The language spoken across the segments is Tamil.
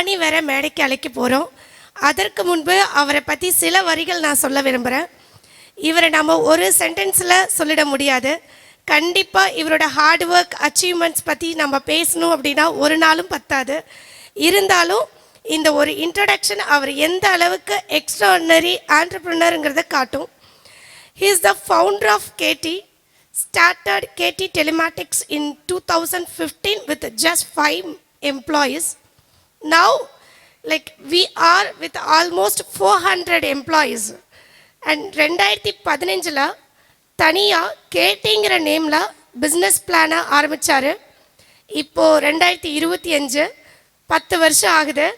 கேடியோட ஆணி மேடைக்கு அழைக்க போகிறோம் அதற்கு முன்பு அவரை பற்றி சில வரிகள் நான் சொல்ல விரும்புகிறேன் இவரை நம்ம ஒரு சென்டென்ஸில் சொல்லிட முடியாது. கண்டிப்பாக இவரோட ஹார்ட் ஒர்க் அச்சீவ்மெண்ட்ஸ் பற்றி நம்ம பேசணும் அப்படின்னா ஒரு நாளும் பத்தாது. இருந்தாலும் இந்த ஒரு இன்ட்ரடக்ஷன் அவர் எந்த அளவுக்கு எக்ஸ்ட்ரானரி ஆண்டர்ப்ரனருங்கிறத காட்டும். Is the founder of KD started KD telematics in two thousand fifteen with just five employees Now, like we are with almost 400 employees. And ரெண்டாயிரத்தி பதினஞ்சில் தனியாக கேட்டிங்கிற நேமில் பிஸ்னஸ் பிளானை ஆரம்பித்தார் இப்போது ரெண்டாயிரத்தி இருபத்தி அஞ்சு பத்து வருஷம் ஆகுது.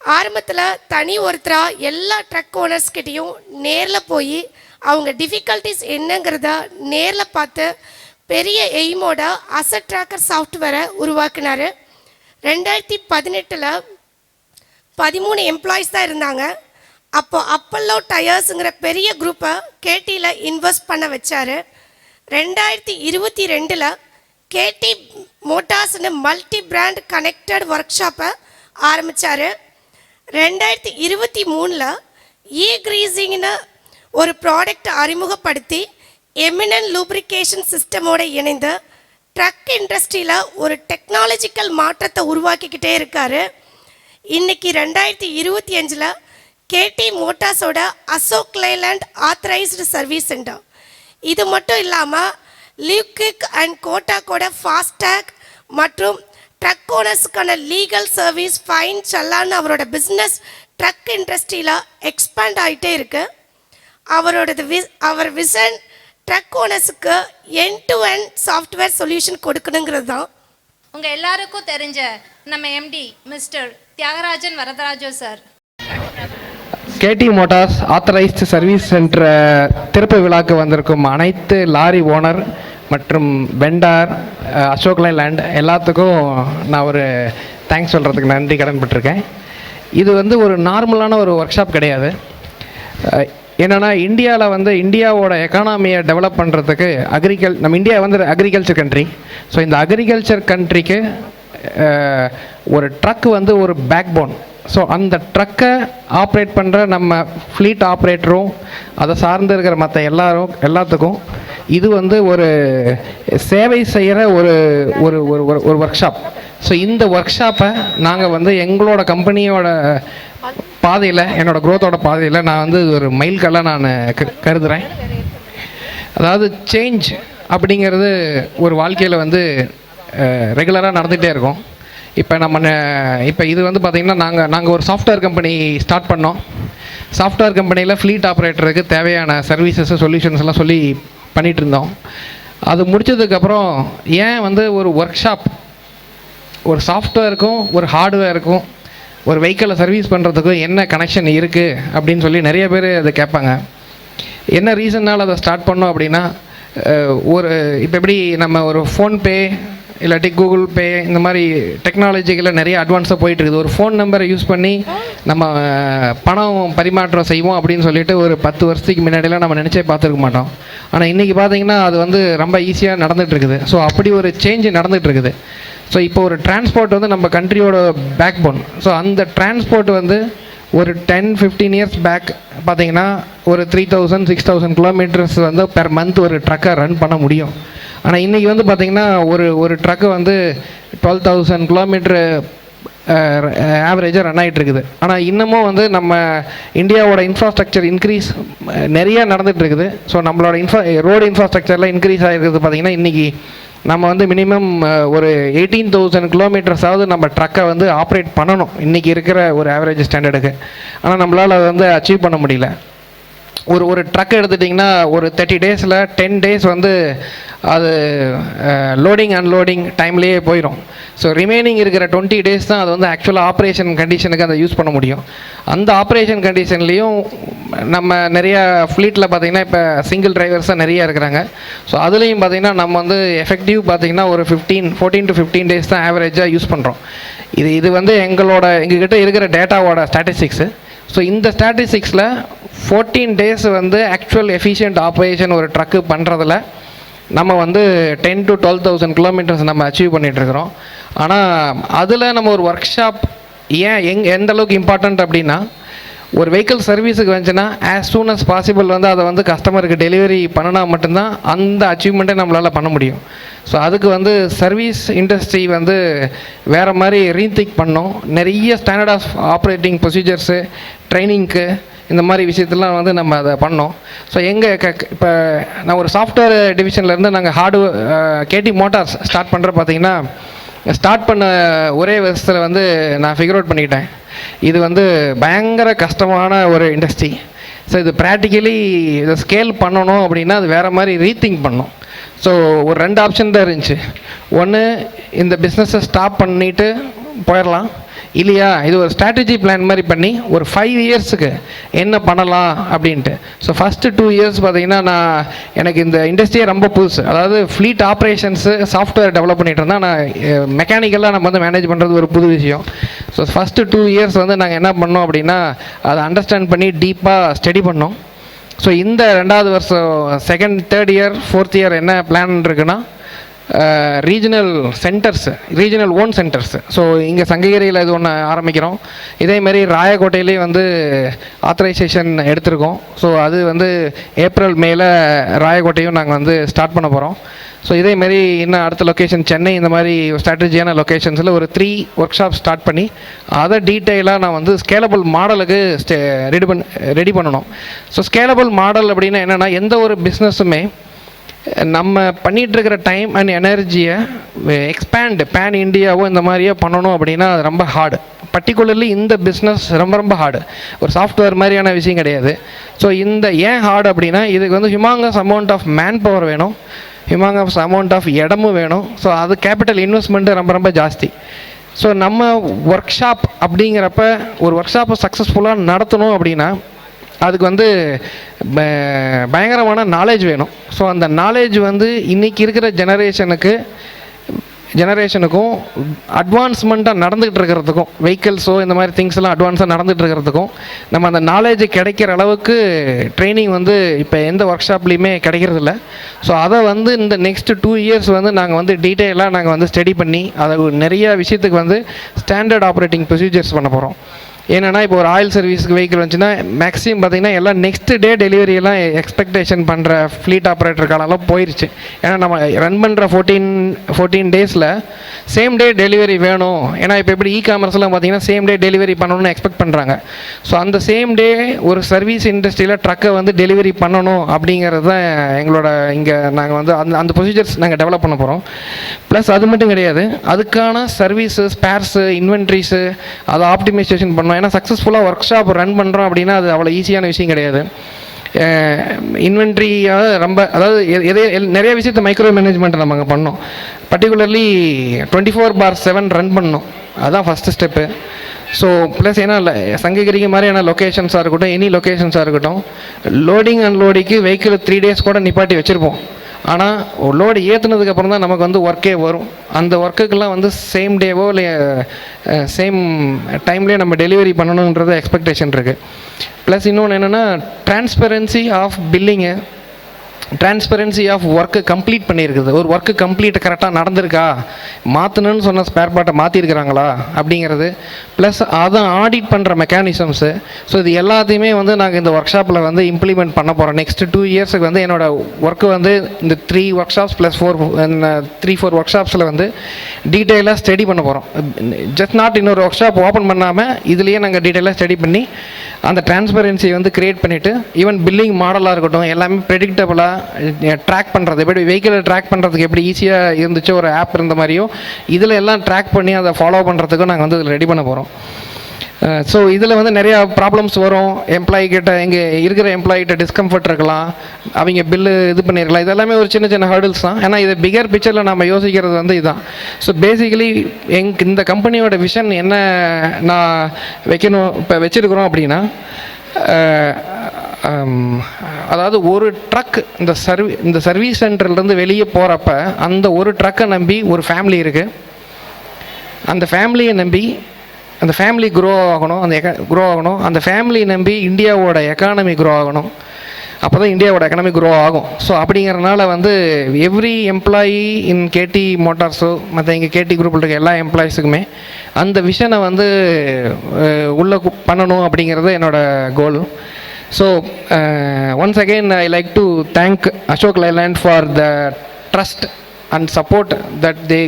ஆரம்பத்தில் தனி ஒருத்தராக எல்லா ட்ரக் ஓனர்ஸ்கிட்டையும் நேரில் போய் அவங்க டிஃபிகல்ட்டிஸ் என்னங்கிறத நேரில் பார்த்து பெரிய எய்மோட அசட் ட்ராக்கர் சாஃப்ட்வேரை உருவாக்குனாரு. ரெண்டாயிரத்தி பதினெட்டில் பதிமூணு எம்ப்ளாயிஸ் தான் இருந்தாங்க. அப்போ அப்பல்லோ டயர்ஸுங்கிற பெரிய குரூப்பை கேடியில் இன்வெஸ்ட் பண்ண வச்சார். ரெண்டாயிரத்தி இருபத்தி ரெண்டில் கேடி மோட்டார்ஸ்னு மல்டி பிராண்ட் கனெக்டட் ஒர்க் ஷாப்பை ஆரம்பித்தார் ரெண்டாயிரத்தி இருபத்தி மூணில் இ கிரீசிங்னு ஒரு ப்ராடக்ட் அறிமுகப்படுத்தி எமினன் லூப்ரிகேஷன் சிஸ்டமோடு இணைந்து ட்ரக் இண்டஸ்ட்ரியில் ஒரு டெக்னாலஜிக்கல் மாற்றத்தை உருவாக்கிக்கிட்டே இருக்காரு. இன்னைக்கு ரெண்டாயிரத்தி இருபத்தி அஞ்சில் கேடி மோட்டார்ஸோட Ashok Leyland authorised service centre இது மட்டும் இல்லாமல் லியூகிக் அண்ட் கோட்டாக்கோட ஃபாஸ்டேக் மற்றும் ட்ரக் ஓனர்ஸுக்கான லீகல் சர்வீஸ் ஃபைன் சல்லான்னு அவரோட பிஸ்னஸ் ட்ரக் இண்டஸ்ட்ரியில் எக்ஸ்பேண்ட் ஆகிட்டே இருக்குது அவரோடது வி அவர் vision truck ஓனர்ஸுக்கு end to end software solution கொடுக்கணுங்கிறது தான். உங்க எல்லாருக்கும் தெரிஞ்ச நம்ம MD mister Thiagarajan வரதராஜோ sir KD motors authorised service centre திறப்பு விழாக்கு வந்திருக்கும் அனைத்து லாரி ஓனர் மற்றும் வெண்டார் அசோக் லேண்ட் எல்லாத்துக்கும் நான் ஒரு தேங்க்ஸ் சொல்கிறதுக்கு நன்றி கடன்பட்டிருக்கேன் இது வந்து ஒரு நார்மலான ஒரு ஒர்க் ஷாப் கிடையாது என்னென்னா இந்தியாவில் வந்து இந்தியாவோட எக்கானாமியை டெவலப் பண்ணுறதுக்கு அக்ரிகல் நம்ம இந்தியா வந்து அக்ரிகல்ச்சர் கண்ட்ரி ஸோ இந்த அக்ரிகல்ச்சர் கண்ட்ரிக்கு ஒரு ட்ரக் வந்து ஒரு பேக் போன் ஸோ அந்த ட்ரக்கை ஆப்ரேட் பண்ணுற நம்ம ஃப்ளீட் ஆப்ரேட்டரும் அதை சார்ந்து இருக்கிற மற்ற எல்லாரும் எல்லாத்துக்கும் இது வந்து ஒரு சேவை செய்கிற ஒரு ஒரு ஒரு- ஒரு ஒர்க் ஷாப் ஸோ இந்த ஒர்க் ஷாப்பை நாங்கள் வந்து எங்களோட கம்பெனியோட பாதையில் என்னோடய க்ரோத்தோட பாதையில் நான் வந்து ஒரு மைல்கல்லாக நான் க கருதுகிறேன் அதாவது சேஞ்ச் அப்படிங்கிறது ஒரு வாழ்க்கையில் வந்து ரெகுலராக நடந்துகிட்டே இருக்கும். இப்போ நம்ம இப்போ இது வந்து பார்த்திங்கன்னா நாங்கள் நாங்கள் ஒரு சாஃப்ட்வேர் கம்பெனி ஸ்டார்ட் பண்ணோம். சாஃப்ட்வேர் கம்பெனியில் ஃப்ளீட் ஆப்ரேட்டருக்கு தேவையான சர்வீசஸ் சொல்யூஷன்ஸ் எல்லாம் சொல்லி பண்ணிகிட்டு இருந்தோம். அது முடிச்சதுக்கப்புறம் ஏன் வந்து ஒரு ஒர்க் ஷாப் ஒரு சாஃப்ட்வேருக்கும் ஒரு ஹார்ட்வேருக்கும் ஒரு வெஹிக்கிளை சர்வீஸ் பண்ணுறதுக்கும் என்ன கனெக்ஷன் இருக்குது அப்படின்னு சொல்லி நிறைய பேர் அதை கேட்பாங்க. என்ன ரீசன்னால் அதை ஸ்டார்ட் பண்ணோம் அப்படின்னா ஒரு இப்போ எப்படி நம்ம ஒரு ஃபோன்பே இல்லாட்டி கூகுள் பே இந்த மாதிரி டெக்னாலஜிகளில் நிறைய அட்வான்ஸாக போயிட்டுருக்குது. ஒரு ஃபோன் நம்பரை யூஸ் பண்ணி நம்ம பணம் பரிமாற்றம் செய்வோம் அப்படின்னு சொல்லிட்டு ஒரு பத்து வருஷத்துக்கு முன்னாடிலாம் நம்ம நினச்சே பார்த்துருக்க மாட்டோம். ஆனால் இன்றைக்கி பார்த்தீங்கன்னா அது வந்து ரொம்ப ஈஸியாக நடந்துகிட்ருக்குது ஸோ அப்படி ஒரு சேஞ்ச் நடந்துகிட்ருக்குது ஸோ இப்போ ஒரு டிரான்ஸ்போர்ட் வந்து நம்ம கண்ட்ரியோட பேக் போன் ஸோ அந்த டிரான்ஸ்போர்ட் வந்து ஒரு டென் ஃபிஃப்டீன் இயர்ஸ் பேக் பார்த்தீங்கன்னா ஒரு three thousand six thousand kilometres வந்து பெர் மந்த் ஒரு ட்ரக்கை ரன் பண்ண முடியும். ஆனால் இன்றைக்கி வந்து பார்த்திங்கன்னா ஒரு ஒரு ட்ரக்கு வந்து டுவெல் தௌசண்ட் கிலோமீட்ரு ஆவரேஜாக ரன் ஆகிட்டு இருக்குது ஆனால் இன்னமும் வந்து நம்ம இந்தியாவோட இன்ஃப்ராஸ்ட்ரக்சர் இன்க்ரீஸ் நிறையா நடந்துகிட்டு இருக்குது ஸோ நம்மளோட இன்ஃப்ரா ரோடு இன்ஃப்ராஸ்ட்ரக்சர்லாம் இன்க்ரீஸ் ஆகிருக்கிறது பார்த்திங்கன்னா இன்றைக்கி நம்ம வந்து மினிமம் ஒரு எயிட்டீன் தௌசண்ட் கிலோமீட்டர்ஸாவது நம்ம ட்ரக்கை வந்து ஆப்ரேட் பண்ணணும். இன்றைக்கி இருக்கிற ஒரு ஆவரேஜ் ஸ்டாண்டர்டுக்கு ஆனால் நம்மளால் அதை வந்து அச்சீவ் பண்ண முடியல. ஒரு ஒரு ட்ரக் எடுத்துட்டிங்கன்னா ஒரு தேர்ட்டி டேஸில் டென் டேஸ் வந்து அது லோடிங் அன்லோடிங் டைம்லேயே போயிடும் ஸோ ரிமைனிங் இருக்கிற டுவெண்ட்டி டேஸ் தான் அது வந்து ஆக்சுவலாக ஆப்ரேஷன் கண்டிஷனுக்கு அதை யூஸ் பண்ண முடியும். அந்த ஆப்ரேஷன் கண்டிஷன்லேயும் நம்ம நிறைய ஃப்ளீட்டில் பார்த்தீங்கன்னா இப்போ சிங்கிள் டிரைவர்ஸாக நிறையா இருக்கிறாங்க. ஸோ அதுலேயும் பார்த்தீங்கன்னா நம்ம வந்து எஃபெக்டிவ் பார்த்தீங்கன்னா ஒரு fifteen fourteen to fifteen days தான் ஆவரேஜாக யூஸ் பண்ணுறோம் இது இது வந்து எங்களோட எங்ககிட்ட இருக்கிற டேட்டாவோட ஸ்டாட்டிஸ்டிக்ஸு ஸோ இந்த ஸ்டாட்டிஸ்டிக்ஸில் ஃபோர்டீன் டேஸ் வந்து ஆக்சுவல் எஃபிஷியன்ட் ஆப்ரேஷன் ஒரு ட்ரக்கு பண்ணுறதுல நம்ம வந்து ten to twelve thousand kilometres நம்ம அச்சீவ் பண்ணிகிட்ருக்குறோம் ஆனால் அதில் நம்ம ஒரு ஒர்க் ஷாப் ஏன் எங் எந்த அளவுக்கு இம்பார்ட்டண்ட் அப்படின்னா ஒரு வெஹிக்கிள் சர்வீஸுக்கு வந்துச்சுன்னா ஆஸ் சூன் அஸ் பாசிபிள் வந்து அதை வந்து கஸ்டமருக்கு டெலிவரி பண்ணினா மட்டும்தான் அந்த அச்சீவ்மெண்ட்டை நம்மளால் பண்ண முடியும். ஸோ அதுக்கு வந்து சர்வீஸ் இண்டஸ்ட்ரி வந்து வேறு மாதிரி ரீதிக் பண்ணோம். நிறைய ஸ்டாண்டர்ட் ஆஃப் ஆப்ரேட்டிங் ப்ரொசீஜர்ஸு ட்ரைனிங்க்கு இந்த மாதிரி விஷயத்தெல்லாம் வந்து நம்ம அதை பண்ணோம். ஸோ எங்கள் க இப்போ நான் ஒரு சாஃப்ட்வேர் டிவிஷன்லேருந்து நாங்கள் ஹார்ட்வேர் கேடி மோட்டார்ஸ் ஸ்டார்ட் பண்ணுற பார்த்தீங்கன்னா ஸ்டார்ட் பண்ண ஒரே வருஷத்தில் வந்து நான் ஃபிகர் அவுட் பண்ணிக்கிட்டேன். இது வந்து பயங்கர கஷ்டமான ஒரு இண்டஸ்ட்ரி ஸோ இது ப்ராக்டிக்கலி இதை ஸ்கேல் பண்ணணும் அப்படின்னா அது வேறு மாதிரி ரீத்திங்க் பண்ணும். ஸோ ஒரு ரெண்டு ஆப்ஷன் தான் இருந்துச்சு. ஒன்று இந்த பிஸ்னஸை ஸ்டாப் பண்ணிட்டு போயிடலாம் இல்லையா இது ஒரு ஸ்ட்ராட்டஜி பிளான் மாதிரி பண்ணி ஒரு ஃபைவ் இயர்ஸுக்கு என்ன பண்ணலாம் அப்படின்ட்டு. ஸோ ஃபஸ்ட்டு டூ இயர்ஸ் பார்த்தீங்கன்னா நான் எனக்கு இந்த இண்டஸ்ட்ரியே ரொம்ப புதுசு. அதாவது ஃப்ளீட் ஆப்ரேஷன்ஸு சாஃப்ட்வேர் டெவலப் பண்ணிகிட்டு இருந்தேன் நான் மெக்கானிக்கலாக நம்ம வந்து மேனேஜ் பண்ணுறது ஒரு புது விஷயம். ஸோ ஃபஸ்ட்டு டூ இயர்ஸ் வந்து நாங்கள் என்ன பண்ணோம் அப்படின்னா அதை அண்டர்ஸ்டாண்ட் பண்ணி டீப்பாக ஸ்டடி பண்ணோம். ஸோ இந்த ரெண்டாவது வருஷம் second third year fourth year என்ன பிளான் இருக்குன்னா regional centres regional own centres so இங்கே சங்ககிரியில் இது ஒன்று ஆரம்பிக்கிறோம். இதேமாரி ராயக்கோட்டையிலேயே வந்து ஆத்தரைசேஷன் எடுத்திருக்கோம். ஸோ அது வந்து ஏப்ரல் மேல ராயக்கோட்டையும் நாங்கள் வந்து ஸ்டார்ட் பண்ண போகிறோம் ஸோ இதேமாரி இன்னும் அடுத்த லொக்கேஷன் சென்னை இந்த மாதிரி ஸ்ட்ராட்டஜியான லொக்கேஷன்ஸில் ஒரு த்ரீ ஒர்க் ஷாப் ஸ்டார்ட் பண்ணி அதை டீட்டெயிலாக நான் வந்து ஸ்கேலபிள் மாடலுக்கு ஸ்டே ரெடி பண்ண ரெடி பண்ணணும். ஸோ ஸ்கேலபிள் மாடல் அப்படின்னா என்னென்னா எந்த ஒரு பிஸ்னஸுமே நம்ம பண்ணிகிட்ருக்கிற டைம் அண்ட் எனர்ஜியை எக்ஸ்பேண்டு பேன் இண்டியாவோ இந்த மாதிரியோ பண்ணணும் அப்படின்னா அது ரொம்ப ஹார்டு பர்டிகுலர்லி இந்த பிஸ்னஸ் ரொம்ப ரொம்ப ஹார்டு ஒரு சாஃப்ட்வேர் மாதிரியான விஷயம் கிடையாது. ஸோ இந்த ஏன் ஹார்டு அப்படின்னா இதுக்கு வந்து humongous amount of manpower வேணும். ஹியூமாங்கஸ் அமௌண்ட் ஆஃப் இடமும் வேணும். ஸோ அது கேபிட்டல் இன்வெஸ்ட்மெண்ட்டு ரொம்ப ரொம்ப ஜாஸ்தி. ஸோ நம்ம ஒர்க் ஷாப் அப்படிங்கிறப்ப ஒரு ஒர்க் ஷாப்பை சக்ஸஸ்ஃபுல்லாக நடத்தணும் அப்படின்னா அதுக்கு வந்து ப- பயங்கரமான நாலேஜ் வேணும். ஸோ அந்த நாலேஜ் வந்து இன்றைக்கி இருக்கிற ஜெனரேஷனுக்கு ஜெனரேஷனுக்கும் அட்வான்ஸ்மெண்ட்டாக நடந்துகிட்டு இருக்கிறதுக்கும் வெஹிக்கிள்ஸோ இந்த மாதிரி திங்ஸ் எல்லாம் அட்வான்ஸாக நடந்துகிட்டு இருக்கிறதுக்கும் நம்ம அந்த நாலேஜ் கிடைக்கிற அளவுக்கு ட்ரைனிங் வந்து இப்போ எந்த ஒர்க் ஷாப்லேயுமே கிடைக்கிறதில்ல. ஸோ அதை வந்து இந்த நெக்ஸ்ட் டூ இயர்ஸ் வந்து நாங்கள் வந்து டீட்டெயிலாக நாங்கள் வந்து ஸ்டடி பண்ணி அதை நிறைய விஷயத்துக்கு வந்து ஸ்டாண்டர்ட் ஆப்ரேட்டிங் ப்ரொசீஜர்ஸ் பண்ண போகிறோம் ஏன்னா இப்போ ஒரு ஆயில் சர்வீஸ்க்கு வெஹிக்கிள் வந்துச்சுன்னா மேக்ஸிமம் பார்த்தீங்கன்னா எல்லாம் நெக்ஸ்ட் டே டெலிவரி எல்லாம் எக்ஸ்பெக்டேஷன் பண்ணுற ஃப்ளீட் ஆப்ரேட்டர் காலம்லாம் போயிடுச்சு ஏன்னா நம்ம ரன் பண்ணுற ஃபோர்டீன் ஃபோர்டீன் டேஸில் சேம் டே டெலிவரி வேணும். ஏன்னா இப்போ எப்படி இ காமர்ஸ்லாம் பார்த்தீங்கன்னா சேம் டே டெலிவரி பண்ணணும்னு எக்ஸ்பெக்ட் பண்ணுறாங்க ஸோ அந்த சேம் டே ஒரு சர்வீஸ் இண்டஸ்ட்ரியில் ட்ரக்கை வந்து டெலிவரி பண்ணணும் அப்படிங்கிறது தான் எங்களோட இங்கே நாங்கள் வந்து அந்த அந்த ப்ரொசீஜர்ஸ் நாங்கள் டெவலப் பண்ண போகிறோம் ப்ளஸ் அது மட்டும் கிடையாது. அதுக்கான சர்வீஸு ஸ்பேர்ஸு இன்வென்ட்ரிஸு அதை ஆப்டிமைசேஷன் பண்ணோம். ஏன்னா சக்ஸஸ்ஃபுல்லாக ஒர்க் ஷாப் ரன் பண்ணுறோம் அப்படின்னா அது அவ்வளோ ஈஸியான விஷயம் கிடையாது. இன்வென்ட்ரியாக ரொம்ப அதாவது எதே எல்- நிறைய விஷயத்தை மைக்ரோ மேனேஜ்மெண்ட் நம்ம அங்கே பண்ணோம். Particularly twenty four by seven run பண்ணோம். அதுதான் ஃபஸ்ட்டு ஸ்டெப்பு ஸோ ப்ளஸ் ஏன்னா இல்லை சங்ககிரிக்கு மாதிரியான லொக்கேஷன்ஸாக இருக்கட்டும் எனி லொக்கேஷன்ஸாக இருக்கட்டும் லோடிங் அண்ட் லோடிக்கு வெஹிக்கிள் த்ரீ டேஸ் கூட நிப்பாட்டி வச்சுருப்போம். ஆனால் லோடு ஏற்றுனதுக்கு அப்புறம் தான் நமக்கு வந்து ஒர்க்கே வரும். அந்த ஒர்க்குக்கெல்லாம் வந்து சேம் டேவோ இல்லை சேம் டைம்லேயே நம்ம டெலிவரி பண்ணணுன்றது எக்ஸ்பெக்டேஷன் இருக்குது ப்ளஸ் இன்னொன்று என்னென்னா transparency of billing transparency of work complete பண்ணியிருக்குது. ஒரு ஒர்க்கு கம்ப்ளீட் கரெக்டாக நடந்திருக்கா? மாற்றணும்னு சொன்ன ஸ்பேர் பார்ட்டை மாற்றிருக்கிறாங்களா அப்படிங்கிறது. ப்ளஸ் அதை ஆடிட் பண்ணுற மெக்கானிசம்ஸு ஸோ இது எல்லாத்தையுமே வந்து நாங்கள் இந்த ஒர்க் ஷாப்பில் வந்து இம்ப்ளிமெண்ட் பண்ண போகிறோம் நெக்ஸ்ட் டூ இயர்ஸுக்கு வந்து என்னோடய ஒர்க்கு வந்து இந்த three workshops plus four three four work ஷாப்ஸில் வந்து டீட்டெயிலாக ஸ்டடி பண்ண போகிறோம் ஜஸ்ட் நாட் இன்னொரு ஒர்க் ஷாப் ஓப்பன் பண்ணாமல் இதுலேயே நாங்கள் டீட்டெயிலாக ஸ்டடி பண்ணி அந்த டிரான்ஸ்பரன்சியை வந்து கிரியேட் பண்ணிவிட்டு ஈவன் பில்லிங் மாடலாக இருக்கட்டும் எல்லாமே ப்ரெடிக்டபுளாக ட்ராக் பண்ணுறது எப்படி வெஹிக்கிளை ட்ராக் பண்ணுறதுக்கு எப்படி ஈஸியாக இருந்துச்சு ஒரு ஆப் இருந்த மாதிரியோ இதில் எல்லாம் ட்ராக் பண்ணி அதை ஃபாலோ பண்ணுறதுக்கும் நாங்கள் வந்து இதில் ரெடி பண்ண போகிறோம் ஸோ இதில் வந்து நிறையா ப்ராப்ளம்ஸ் வரும். எம்ப்ளாயி கிட்ட எங்கே இருக்கிற எம்ப்ளாயிட்ட டிஸ்கம்ஃபர்ட் இருக்கலாம். அவங்க பில்லு இது பண்ணிருக்கலாம். இதெல்லாமே ஒரு சின்ன சின்ன ஹர்டில்ஸ் தான். ஏன்னா இது பிகர் பிக்சரில் நம்ம யோசிக்கிறது வந்து இதுதான் ஸோ பேசிக்கலி எங் இந்த கம்பெனியோட விஷன் என்ன நான் வைக்கணும் இப்போ வச்சுருக்குறோம் அப்படின்னா அதாவது ஒரு ட்ரக் இந்த சர்வீ இந்த சர்வீஸ் சென்டர்லேருந்து வெளியே போகிறப்ப அந்த ஒரு ட்ரக்கை நம்பி ஒரு ஃபேமிலி இருக்குது அந்த ஃபேமிலியை நம்பி அந்த ஃபேமிலி க்ரோ ஆகணும் அந்த எக்க க்ரோ ஆகணும். அந்த ஃபேமிலியை நம்பி இந்தியாவோட எக்கானமி க்ரோ ஆகணும். அப்போ தான் இந்தியாவோட எக்கனாமி க்ரோ ஆகும். ஸோ அப்படிங்கிறனால வந்து எவ்ரி எம்ப்ளாயி இன் கேடி மோட்டார்ஸோ மற்ற இங்கே கேடி குரூப்பில் இருக்க எல்லா எம்ப்ளாயீஸுக்குமே அந்த விஷனை வந்து உள்ளே பண்ணணும் அப்படிங்கிறது என்னோட goal so once again I like to thank Ashok Leyland for the trust and support that they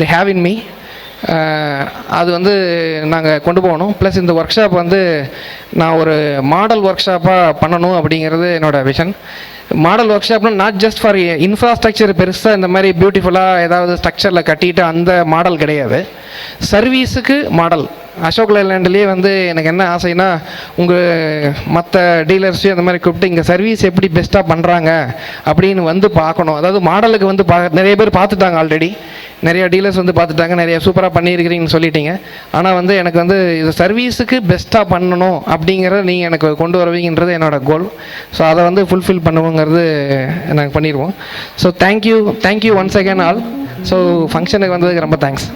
they have in me அது வந்து நாங்கள் கொண்டு போகணும். ப்ளஸ் இந்த ஒர்க் ஷாப் வந்து நான் ஒரு மாடல் ஒர்க் ஷாப்பாக பண்ணணும் அப்படிங்கிறது என்னோடய விஷன் மாடல் ஒர்க் ஷாப்னா நாட் ஜஸ்ட் ஃபார் இன்ஃப்ராஸ்ட்ரக்சர் பெருசாக இந்த மாதிரி பியூட்டிஃபுல்லாக ஏதாவது ஸ்ட்ரக்சரில் கட்டிட்டு அந்த மாடல் கிடையாது. சர்வீஸுக்கு மாடல் அசோக் லைலாண்ட்லேயே வந்து எனக்கு என்ன ஆசைன்னா உங்கள் மற்ற டீலர்ஸையும் அந்த மாதிரி கூப்பிட்டு இங்கே சர்வீஸ் எப்படி பெஸ்ட்டாக பண்ணுறாங்க அப்படின்னு வந்து பார்க்கணும். அதாவது மாடலுக்கு வந்து பா நிறைய பேர் பார்த்துட்டாங்க ஆல்ரெடி நிறைய டீலர்ஸ் வந்து பார்த்துட்டாங்க நிறைய சூப்பராக பண்ணியிருக்கிறீங்கன்னு சொல்லிட்டீங்க. ஆனால் வந்து எனக்கு வந்து இது சர்வீஸுக்கு பெஸ்ட்டாக பண்ணணும் அப்படிங்கிறத நீங்கள் எனக்கு கொண்டு வருவீங்கன்றது என்னோட கோல் ஸோ அதை வந்து ஃபுல்ஃபில் பண்ணுவோங்கிறது நாங்கள் பண்ணிடுவோம். So thank you thank you once again all so ஃபங்க்ஷனுக்கு வந்ததுக்கு ரொம்ப தேங்க்ஸ்